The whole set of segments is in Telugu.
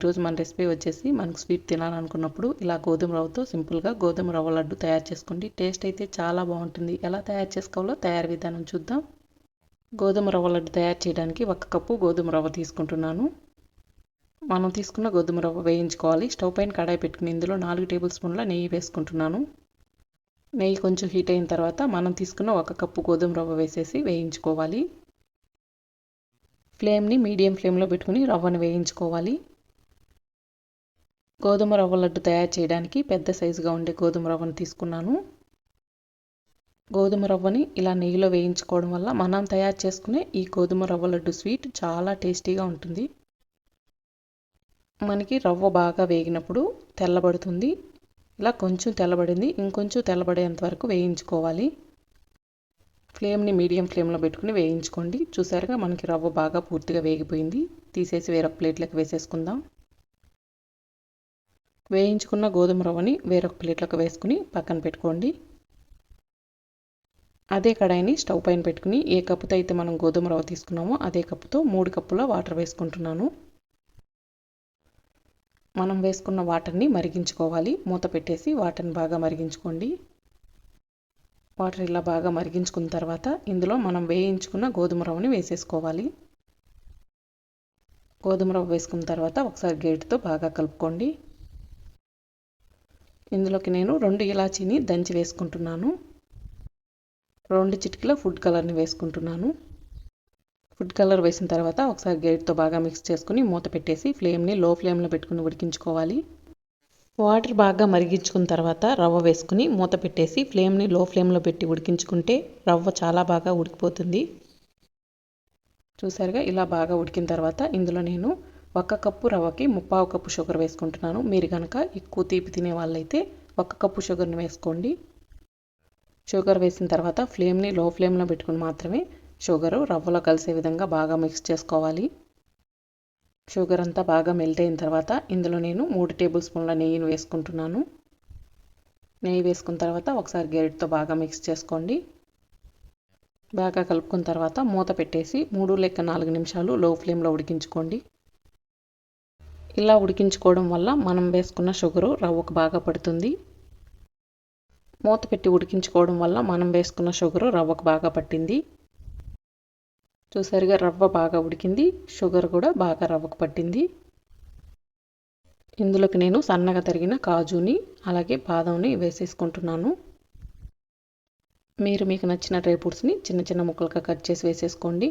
ఈరోజు మన రెసిపీ వచ్చేసి మనకు స్వీట్ తినాలనుకున్నప్పుడు ఇలా గోధుమ రవ్వతో సింపుల్గా గోధుమ రవ్వ లడ్డు తయారు చేసుకోండి. టేస్ట్ అయితే చాలా బాగుంటుంది. ఎలా తయారు చేసుకోవాలో తయారు విధానం చూద్దాం. గోధుమ రవ్వ లడ్డు తయారు చేయడానికి ఒక కప్పు గోధుమ రవ్వ తీసుకుంటున్నాను. మనం తీసుకున్న గోధుమ రవ్వ వేయించుకోవాలి. స్టవ్ పైన కడాయి పెట్టుకుని ఇందులో నాలుగు టేబుల్ స్పూన్ల నెయ్యి వేసుకుంటున్నాను. నెయ్యి కొంచెం హీట్ అయిన తర్వాత మనం తీసుకున్న ఒక కప్పు గోధుమ రవ్వ వేసేసి వేయించుకోవాలి. ఫ్లేమ్ని మీడియం ఫ్లేమ్లో పెట్టుకుని రవ్వను వేయించుకోవాలి. గోధుమ రవ్వ లడ్డు తయారు చేయడానికి పెద్ద సైజుగా ఉండే గోధుమ రవ్వను తీసుకున్నాను. గోధుమ రవ్వని ఇలా నెయ్యిలో వేయించుకోవడం వల్ల మనం తయారు చేసుకునే ఈ గోధుమ రవ్వ లడ్డు స్వీట్ చాలా టేస్టీగా ఉంటుంది. మనకి రవ్వ బాగా వేగినప్పుడు తెల్లబడుతుంది. ఇలా కొంచెం తెల్లబడింది ఇంకొంచెం తెల్లబడేంత వరకు వేయించుకోవాలి. ఫ్లేమ్ని మీడియం ఫ్లేమ్లో పెట్టుకుని వేయించుకోండి. చూసారుగా మనకి రవ్వ బాగా పూర్తిగా వేగిపోయింది. తీసేసి వేరొక ప్లేట్లోకి వేసేసుకుందాం. వేయించుకున్న గోధుమ రవ్వని వేరొక ప్లేట్లోకి వేసుకుని పక్కన పెట్టుకోండి. అదే కడాయిని స్టవ్ పైన పెట్టుకుని ఏ కప్పుతో అయితే మనం గోధుమ రవ్వ తీసుకున్నామో అదే కప్పుతో మూడు కప్పుల వాటర్ వేసుకుంటున్నాను. మనం వేసుకున్న వాటర్ని మరిగించుకోవాలి. మూత పెట్టేసి వాటర్ని బాగా మరిగించుకోండి. వాటర్ ఇలా బాగా మరిగించుకున్న తర్వాత ఇందులో మనం వేయించుకున్న గోధుమ రవ్వని వేసేసుకోవాలి. గోధుమ రవ్వ వేసుకున్న తర్వాత ఒకసారి గేటుతో బాగా కలుపుకోండి. ఇందులోకి నేను రెండు ఇలాచీని దంచి వేసుకుంటున్నాను. రెండు చిటికల ఫుడ్ కలర్ని వేసుకుంటున్నాను. ఫుడ్ కలర్ వేసిన తర్వాత ఒకసారి గేట్తో బాగా మిక్స్ చేసుకుని మూత పెట్టేసి ఫ్లేమ్ని లో ఫ్లేమ్లో పెట్టుకుని ఉడికించుకోవాలి. వాటర్ బాగా మరిగించుకున్న తర్వాత రవ్వ వేసుకుని మూత పెట్టేసి ఫ్లేమ్ని లో ఫ్లేమ్లో పెట్టి ఉడికించుకుంటే రవ్వ చాలా బాగా ఉడికిపోతుంది. చూసారుగా ఇలా బాగా ఉడికిన తర్వాత ఇందులో నేను ఒక కప్పు రవ్వకి ముప్పావు కప్పు షుగర్ వేసుకుంటున్నాను. మీరు కనుక ఎక్కువ తీపి తినే వాళ్ళైతే ఒక కప్పు షుగర్ని వేసుకోండి. షుగర్ వేసిన తర్వాత ఫ్లేమ్ని లో ఫ్లేమ్లో పెట్టుకుని మాత్రమే షుగరు రవ్వలో కలిసే విధంగా బాగా మిక్స్ చేసుకోవాలి. షుగర్ అంతా బాగా మెల్ట్ అయిన తర్వాత ఇందులో నేను మూడు టేబుల్ స్పూన్ల నెయ్యిని వేసుకుంటున్నాను. నెయ్యి వేసుకున్న తర్వాత ఒకసారి గెరిటితో బాగా మిక్స్ చేసుకోండి. బాగా కలుపుకున్న తర్వాత మూత పెట్టేసి మూడు లేక నాలుగు నిమిషాలు లో ఫ్లేమ్లో ఉడికించుకోండి. ఇలా ఉడికించుకోవడం వల్ల మనం వేసుకున్న షుగరు రవ్వకు బాగా పడుతుంది. మూత పెట్టి ఉడికించుకోవడం వల్ల మనం వేసుకున్న షుగరు రవ్వకు బాగా పట్టింది. చూసారుగా రవ్వ బాగా ఉడికింది షుగర్ కూడా బాగా రవ్వకు పట్టింది. ఇందులోకి నేను సన్నగా తరిగిన కాజుని అలాగే బాదంని వేసేసుకుంటున్నాను. మీరు మీకు నచ్చిన డ్రై ఫ్రూట్స్ని చిన్న చిన్న ముక్కలుగా కట్ చేసి వేసేసుకోండి.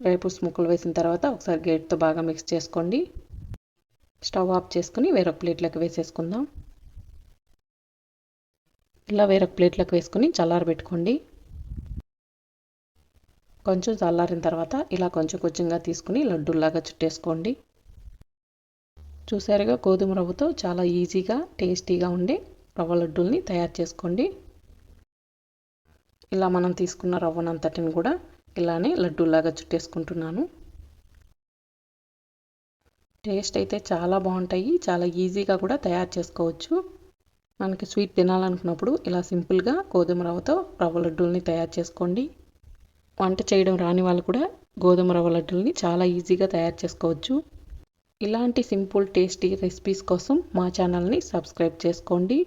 డ్రై ఫ్రూట్స్ ముక్కలు వేసిన తర్వాత ఒకసారి గేట్తో బాగా మిక్స్ చేసుకోండి. స్టవ్ ఆఫ్ చేసుకుని వేరొక ప్లేట్లోకి వేసేసుకుందాం. ఇలా వేరొక ప్లేట్లోకి వేసుకుని చల్లారబెట్టుకోండి. కొంచెం చల్లారిన తర్వాత ఇలా కొంచెం కొంచెంగా తీసుకుని లడ్డూలాగా చుట్టేసుకోండి. చూసారుగా గోధుమ రవ్వతో చాలా ఈజీగా టేస్టీగా ఉండే రవ్వ లడ్డూల్ని తయారు చేసుకోండి. ఇలా మనం తీసుకున్న రవ్వనంతటిని కూడా ఇలానే లడ్డూలాగా చుట్టేసుకుంటున్నాను. టేస్ట్ అయితే చాలా బాగుంటాయి. చాలా ఈజీగా కూడా తయారు చేసుకోవచ్చు. మనకి స్వీట్ తినాలనుకున్నప్పుడు ఇలా సింపుల్గా గోధుమ రవ్వతో రవ్వ లడ్డూల్ని తయారు చేసుకోండి. వంట చేయడం రాని వాళ్ళు కూడా గోధుమ రవ్వ లడ్డూల్ని చాలా ఈజీగా తయారు చేసుకోవచ్చు. ఇలాంటి సింపుల్ టేస్టీ రెసిపీస్ కోసం మా ఛానల్ని సబ్స్క్రైబ్ చేసుకోండి.